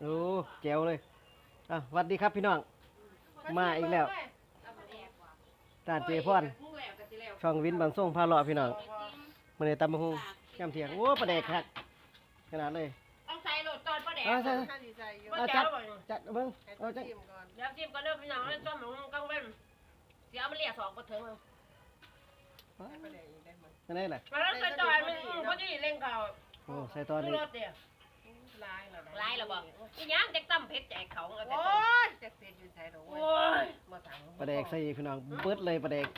โอ้แจ๋วเลยอะสวัสดีครับพี่น้อง มาอีกแล้ว ตาเจพอนช่องวินบางส่งพาเลาะพี่น้องมาในตำบักหุงย่ำเถียงโอ้ประเดกคักขนาดเลย ต้องใส่โหลดตอนป้าแดงเอาใส่ถ้าดีใจอยู่เอาจัดจัดเบิ้งให้เอาจัดชิมก่อนเดี๋ยวจิ้มก็เริ่มพี่น้องเล่นต้มของกังเว้นเสียมันเรียกสองก็ถึงให้ประเดี๋ยวอีกได้ไหมอันนี้แหละมาแล้วใส่จอยมันพอดีเล่งเขาโอ้ใส่ตอนดูนี้รถเดียว ลายเหรอลายระบอกอีหยังจะตั้มเพชรแจกเขาเอาแต่โอ้ต้มยจะเสียอยู่ไทยหรอโอ้เว้ยยมาสั่งประเดกใส่พี่น้องเบิดเลยประเดก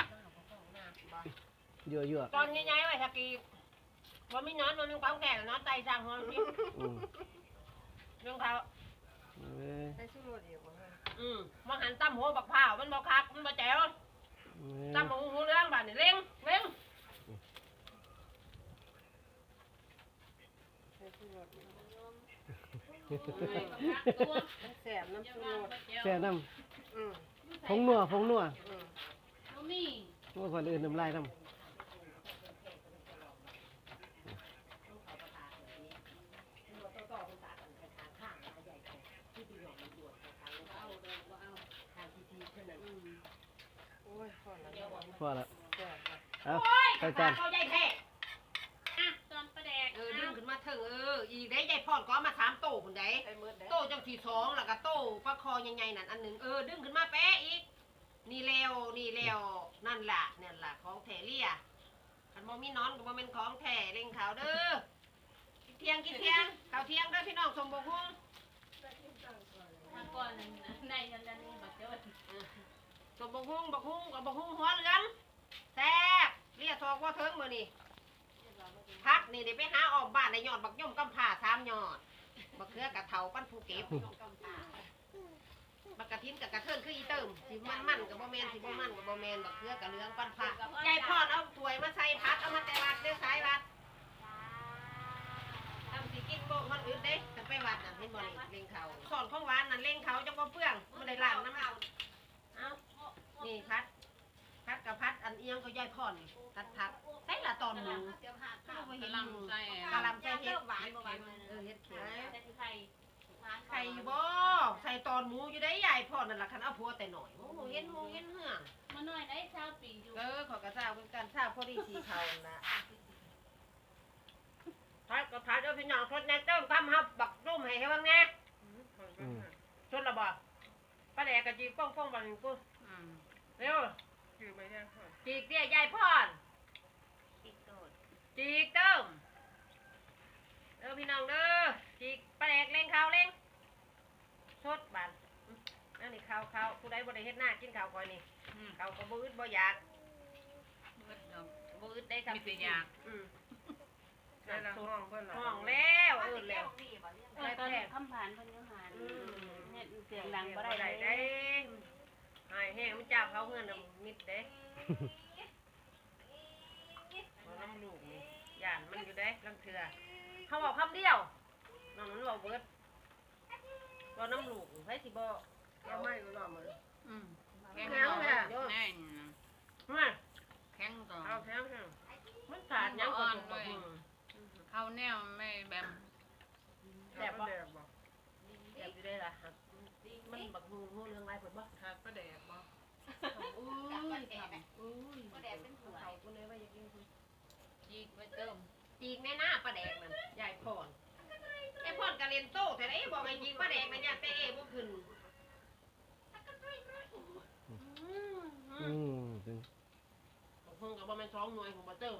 เยอะเยอะตอนใหญ่ๆไว้ทักกีว่ามีนอนมันมีความแข็งนอนไตสั่งหัวพี่อืมเรื่องเขาเอ้ยได้สู้รถเดียวกันเลยอืมมาหันตั้มหัวบักผ้าวมันบอกคักมันบอกแจ๋วเอ้ยตั้มหัวหูเรื่องบ้านนี่เล่งเล่ง ได้สู้รถ ตัวมันแสบน้ำสู้รถแช่น้อืมำผงนัวผงนัวอืมโอ้คนอื่นน้ำลายน้ำโอ้ยพอแล้วพอละแสบนะเอาโอ้ยใส่จานเขาใหญ่แท้อะตอนประแดกเออดึงขึ้นมาเถ อะเอออีได้ใหญ่พอดก็เอามาสามโต้คนใดไอ้มืดได้โต้จังที่สองแล้วก็โต้ปลาคอใหญ่ๆนั่นอันหนึ่งเออดึงขึ้นมาแป๊ะอีก นี่แล้วนี่แล้วนั่นล่ะนั่นล่ะของแถเลี่ยคันบ่มีนอนก็บ่แม่นของแท้เร่งขาวเด้อกินเที่ยงกินเที่ยงข้าวเที่ยงเด้อพี่น้องสมบูรณ์มาก่อนในยันยันนี่บักเจ้าสมบูรณ์บักฮุ้งกับบักฮุ้งหัวเหลืองแซ่บเรียกทอกว่าเถิงมื้อนี้ พักนี่เดี๋ยวไปหาออกบ้านในยอดบักย่อมกำผ่าสามยอดบักเขือกะเถาปั้นภูเก็บบักกะทิ้นกับกระเทินคืออีเติมสิมันมันกับบ่แมนสิบ่มันกับบ่แมนบักเขือกะเหลืองปั้นผ่ายายพ่อเอาถวยมาใส่พัดเอามาแต่วัดเด้อสายวัดทำสิกินโบ่มันอึดเด้กันไปวัดน่ะเห็นบ่เล่งเขาสอนของหวานนั่นเล่งเขาจังบ่เปื้องบ่ได้ล้างน้ำเอานี่พัด พัดกับพัดอันเอี ยงก็ย่อยพ่อนพัดพัดใส่ละตอนหมูกำลังใส่กะหลำใส่เห็ดหวานบ่หวานเออเห็ดเขียวใส่ไข่ไข่อยู่บ่ใส่ตอนหมูอยู่ได้ใหญ่พอนั่นล่ะคันเอาผัวแต่หน่อยโอ้โหเห็นหมูเห็นเหืองมาหน่อยได้ชาวปีอยู่เออขอกระซ่าเพิ่นกันซ่าพอดีสีเขาน่ะพัดก็พัดเอาพี่น้องทดแน่เติมทำฮับบักรุ่มให้ให้เบิ่งแน่อืมทดละบ่ป้าแดกกะจีป้องป้องบังกูเร็ว คือไม่ได้ค่ะจีกเตี้ยใหญ่พอนจีกเติมเด้อพี่น้องเด้อจีกแป้าแดกเล่งข้าวเล่งสดบานนั่นนี่ข้าวข้าวผู้ใดบ่ได้เฮ็ดหน้ากินข้าวก่อยนี่ข้าวก็บ่อึดบ่อยากบ่อึดได้ทำมีแต่อยาก อืมได้ละห้องเพิ่นห้องแล้วเออแล้ว เออตอนคำผ่านเพิ่นยังหานเนี่ยเสียงดังบ่ได้ได้เลได้ยหายแห้งมันจับเขาเฮือนน่ะมิดเด้ บ่น้ำลูกนี่ย่านมันอยู่เด้ลังเทื่อเขาบอกคำเดียวนอกนั้นบอกเบิดบ่น้ำลูกไผสิบ่ก็ไม่ก็รอมือแข็งแข็งแท้แน่นมาแข็งต่อเอาแข็งแข็งมันขาดหยังก็ถูกบ่อืมเขาแนวไม่แบบแซ่บบ่แดกบ่แซ่บอยู่ได้ล่ะครับมันบักฮู้ฮู้เรื่องไรเพิ่นบ่ขาดประแดกบ่ อุ้ยอุ้ยบ่แดกเป็นผัวเขาคนเลยว่าอยากกินคุณจีกไว้เติมจีกแน่หน้าปลาแดกนั่นยายพรยายพรกระเรียนโต้แต่ไหนบอกให้จีกปลาแดกนั่นยายเตะเอบ่ขึ้นอืมอืมถึงบักฮู้ก็บ่แม่น2หน่วยของบ่เติม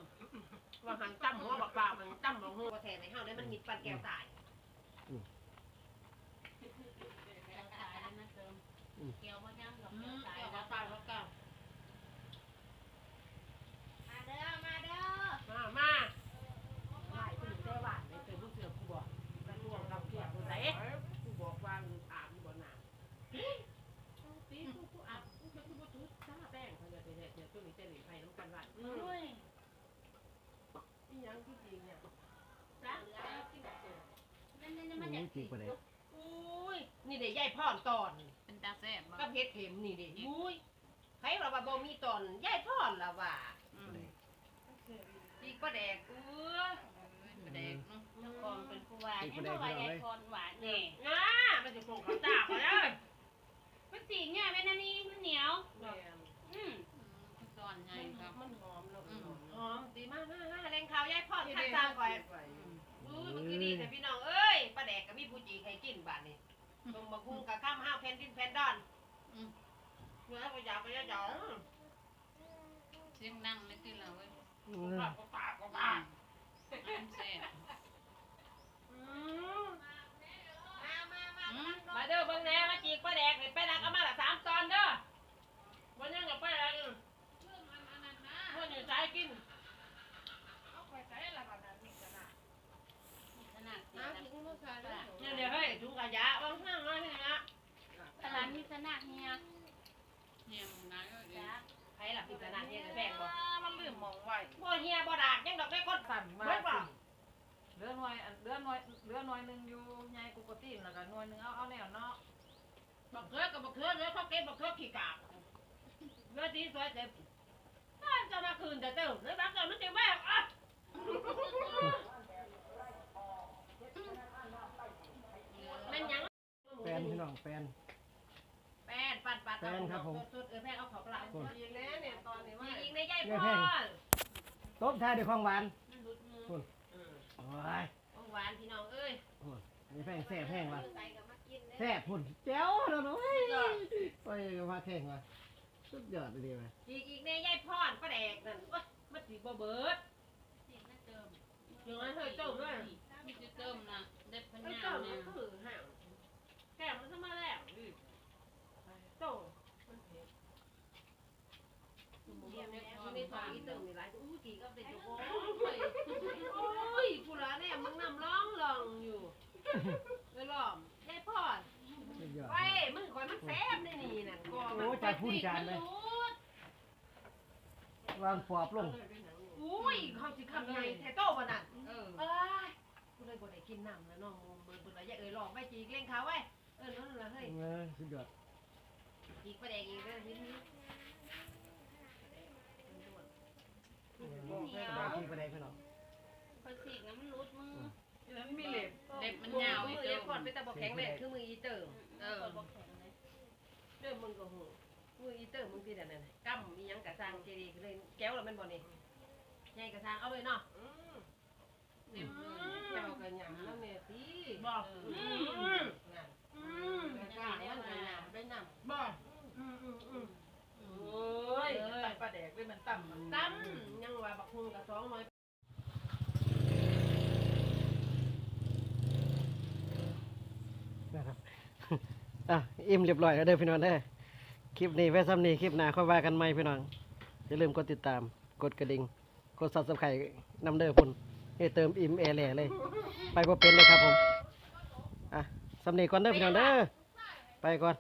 ว่าหันจ้ำหัวบักปลามันจ้ำบักฮู้บ่แท้ในเฮาได้มันหิดปันแก้วตาย ขายแล้วนะเติม เกี่ยวบ่ยังกับอืเกี่ยวมสายแก้วแล้วตายบักแก้วมาเด้อ มาเด้อ มามาไหว้ผู้หญิงได้หวานเลยเคยบ่เสือกูบอกกระทรวงกับเสือผู้ใดกูบอกว่ามึงอาบอยู่บ่น้ำปีกูกูอาบกูจะกูบ่ถือซาแป้งเขาจะไปเฮ็ดเดี๋ยวตัวนี้จะหนีไปน้ำกันว่าอืมโอ้ยอีหยังที่จริงเนี่ยรักแล้วกินเสือนั่นนั่นมันอืจะมจริงประเดกอุ้ยนี่เดี๋ยวยายพรตอนเป็น จะแซ่บก็เพชรเข็มนี่ดิมุ้ยใครเราว่าบ่มีตอนยายทอดละว่าอืมอีกประแดกเออประแดกนาะเจ้องเป็นผู้ว่าให้ผู้ว่ายายทอนหวานเนี่ยน้ามันจะคงเขาตากเขาเลยมันสีเนี่ยเป็นอันนี้มันเหนียวอืมตอนไงครับมันหอมเลยวหอมดีมากมากแรงข้าวยายพอนข้าวตาก่อนอู้มันคือดีแต่พี่น้องเอ้ยป้าแดกกับพี่ผู้จีใครกินบ้านนี่ ตรงบักคุ้งกับข้ามห้าวแผ่นดินแผ่นดอนเนื้อก็อยากก็อยากเสียงดังไม่ติเราเว้ยอืม ปากก็ปากก็ปากมันแซ่บ อืมมาเด้อเบิ่งแหน่มาจีกป้าแดกนี่ไปดักเอามาละสามตอนเด้อวันนี้กับป้าแดกอืมวันอยู่สายกิน ขนาดเสียงดัง เนี่ยเดี๋ยวเฮ้ยถุงขยะบางข้างน้อยนี่นะตลาดมีสนากเฮียเฮียมึงนะก็จ้าใครล่ะพิจารณาเนี่ยจะแพงบ่มันลืมมองไว้บ่เฮียบ่ดากยังดอกได้คนสั่นมาเบิดบ่เดือนหน่วยอันเดือนหน่วยเดือนหน่วยหนึงอยู่ใหญ่กูกตีนแล้วก็หน่วยหนึงเอาเอาแนวเนาะบักเขือกับบักเขือเนื้อเขาเก็บบักเขือขี้กากเนื้อสีสวยเต็มถ้าจะมาคืนแต่เติมเนื้อบักเขือมันจะแวกอะแม่นหยัง แฟนพี่น้ องแฟน แป้นปัดปัดแป้นครับผมสุดๆเออแป้นเอาเขาปลาโอ้ยอีกแล้วเนี่ยตอนนี้ว่ายิงในใยพรตบท้ายด้วยของหวานมันหลุดมือคุณอืมโอ้ยของหวานพี่น้องเอ้ยโอ้ยมีแพงแซ่บแห้งว่ะใส่กับมากินเด้อแซ่บพุ่นแจ๋วแล้วเนาะเฮ้ยโอ้ยมาแข่งว่ะสุดยอดเลยว่ะอีกอีกในใยพรป้าแดกนั่นโอ๊ยมันสิบ่เบิดเสียงน่าเติมอย่างนั้นเฮ้ยเจ้าด้วย มีจะเติมนะเด็ดพันไอ้ยาเจ้าวเนี่มัยนคือห่างแก้มมันทำมาแล้วโตมันเผ็ด เยี่ยมเลยคุณในท้องอีเติมนี่หลายอู้กี่ก็เป็นโอ้ยโอ้ยผู้ลานเนี่ยมึงนำร้องลองอยู่เลยล้อมยายพอดสุดยอไปมึงคอยมันแซ่บในนี่นั่นกอโอ้ยจพุ่นจานเลยวางปอบลงอุ้ยเขาสิคำใหญ่แท้โตบ่นั่นเออเอ้ยกูเลยบ่ได้กินน้ำแล้วน้องเบิ่งเบิ่งระยะเอ้ยลองไปจีกเล่งเขาไว้เออนั่นล่ะเฮ้ยเออสุดยอดจีกประแดกอีกเด้อทีนี้ โอ้ยไปกินไปได้พี่น้องคอยสีกนะมันรุดมือแล้วมีเหล็บเด็บมันยาวมือีอกเติเล็มบก่อนไปตะบอกแข็งแรงคือมืออีเติมเออบอกแข็งเลยเด้อมึงก็หูมืออีเติมมึงที่นั่นน่ะกำมีหยังกะสร้างเจดีย์เลยแก้วแล้วมันบ่นี่ใหญ่กะสร้างเอาเลยเนาะเต็มเลยเจ้ากันหยำแล้วเนี่ยสิบ่อืมนั่นอืมกล้ามันกันหยำได้นำบ่อืมอืมอืมโอ้ยตับปลาแดกด้วยมันต่ำมันตั้มยัง ว่าบักฮุงกับสองหน่อยนะครับอะอิ่มเรียบร้อยแล้วเด้อพี่น้องเด้อคลิปนี้ไว้ซ้ำนี้คลิปหน้าค่อยว่ากันใหม่พี่น้องอย่าลืมกดติดตาม กดกระดิ่งกดซับสไครต์นำเด้อพุ่นให้เติมอิ่มแอร์แหล่เลย ไปบ่เป็นเลยครับผมอะซ้ำนี้ก่อนเด้อพี่น้องเด้อไปก่อน